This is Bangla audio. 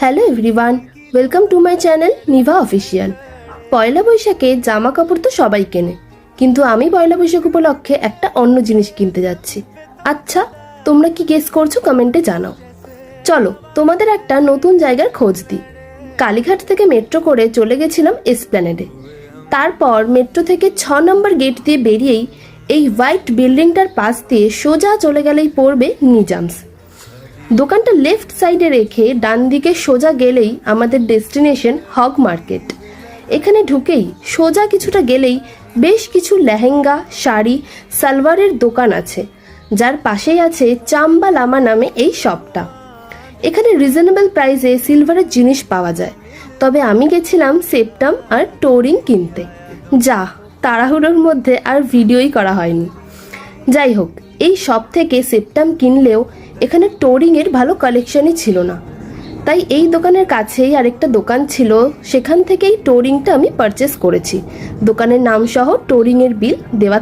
Hello everyone welcome to my channel Niva official পয়লা বৈশাখে জামা কাপড় তো সবাই কেনে, কিন্তু আমি পয়লা বৈশাখ উপলক্ষে একটা অন্য জিনিস কিনতে যাচ্ছি। আচ্ছা তোমরা কি গেস করছ কমেন্টে জানাও। চলো, তোমাদের একটা নতুন জায়গার খোঁজ দিই। কালীঘাট থেকে মেট্রো করে চলে গেছিলাম এসপ্ল্যানেডে তারপর মেট্রো থেকে ছ নম্বর গেট দিয়ে বেরিয়েই এই হোয়াইট বিল্ডিংটার পাশ দিয়ে সোজা চলে গেলেই পড়বে নিজামস দোকানটা লেফট সাইডে রেখে ডান দিকে সোজা গেলেই আমাদের ডেস্টিনেশন হগ মার্কেট এখানে ঢুকেই সোজা কিছুটা গেলেই বেশ কিছু লেহেঙ্গা, শাড়ি, সালোয়ারের দোকান আছে, যার পাশেই আছে চাম্বা লামা নামে এই শপটা এখানে রিজনেবল প্রাইসে সিলভারের জিনিস পাওয়া যায়। তবে আমি গেছিলাম সেপটাম আর টোরিং কিনতে। যা তাড়াহুড়োর মধ্যে আর ভিডিওই করা হয়নি। যাই হোক এই সব থেকে সেপ্টাম কিনলেও এখানে টোরিংয়ের ভালো কালেকশনই ছিল না। তাই এই দোকানের কাছেই আরেকটা দোকান ছিল, সেখান থেকেই টোরিংটা আমি পারচেস করেছি। দোকানের নাম সহ টোরিংয়ের বিল দেওয়া